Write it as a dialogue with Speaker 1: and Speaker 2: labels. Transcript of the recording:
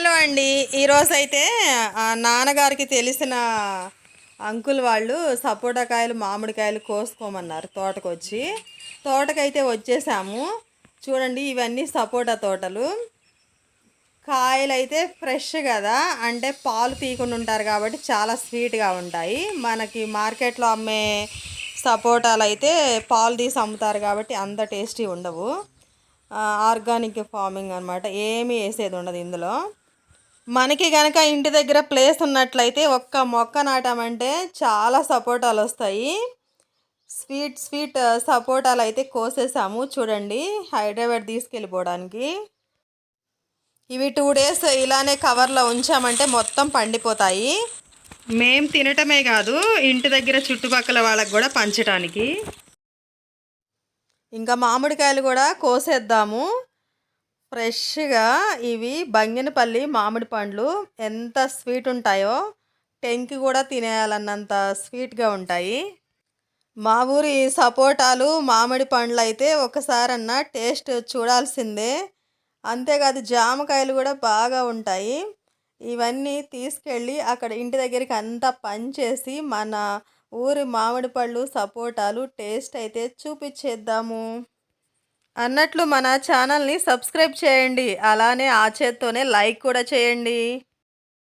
Speaker 1: Hello అండి. ఈరోజు అయితే నాన్నగారికి తెలిసిన అంకుల్ వాళ్ళు సపోటా కాయలు మామిడికాయలు కోసుకోమన్నారు తోటకు వచ్చి తోటకైతే వచ్చేసాము. చూడండి ఇవన్నీ సపోటా తోటలు. కాయలు అయితే ఫ్రెష్ కదా అంటే పాలు తీయకుండా ఉంటారు కాబట్టి చాలా స్వీట్గా ఉంటాయి. మనకి మార్కెట్లో అమ్మే సపోటాలు అయితే పాలు తీసి అమ్ముతారు కాబట్టి అంత టేస్టీ ఉండవు. ఆర్గానిక్ ఫార్మింగ్ అనమాట ఏమీ వేసేది ఉండదు ఇందులో. మనకి కనుక ఇంటి దగ్గర ప్లేస్ ఉన్నట్లయితే ఒక్క మొక్క నాటామంటే చాలా సపోటాలు వస్తాయి. స్వీట్ స్వీట్ సపోటాలు అయితే కోసేసాము. చూడండి హైదరాబాద్ తీసుకెళ్ళిపోవడానికి. ఇవి టూ డేస్ ఇలానే కవర్లో ఉంచామంటే మొత్తం పండిపోతాయి. మేం తినటమే కాదు ఇంటి దగ్గర చుట్టుపక్కల వాళ్ళకి కూడా పంచడానికి ఇంకా మామిడికాయలు కూడా కోసేద్దాము. ఫ్రెష్గా ఇవి బంగినపల్లి మామిడి పండ్లు ఎంత స్వీట్ ఉంటాయో టెంకి కూడా తినేయాలన్నంత స్వీట్గా ఉంటాయి. మా ఊరి సపోటాలు మామిడి పండ్లు అయితే ఒకసారన్నా టేస్ట్ చూడాల్సిందే. అంతేకాదు జామకాయలు కూడా బాగా ఉంటాయి. ఇవన్నీ తీసుకెళ్ళి అక్కడ ఇంటి దగ్గరికి అంతా పంచేసి మన ఊరి మామిడి పళ్ళు సపోటాలు టేస్ట్ అయితే చూపించేద్దాము అన్నట్లు మన ఛానల్ని సబ్స్క్రైబ్ చేయండి. అలానే ఆ చేత్తోనే లైక్ కూడా చేయండి.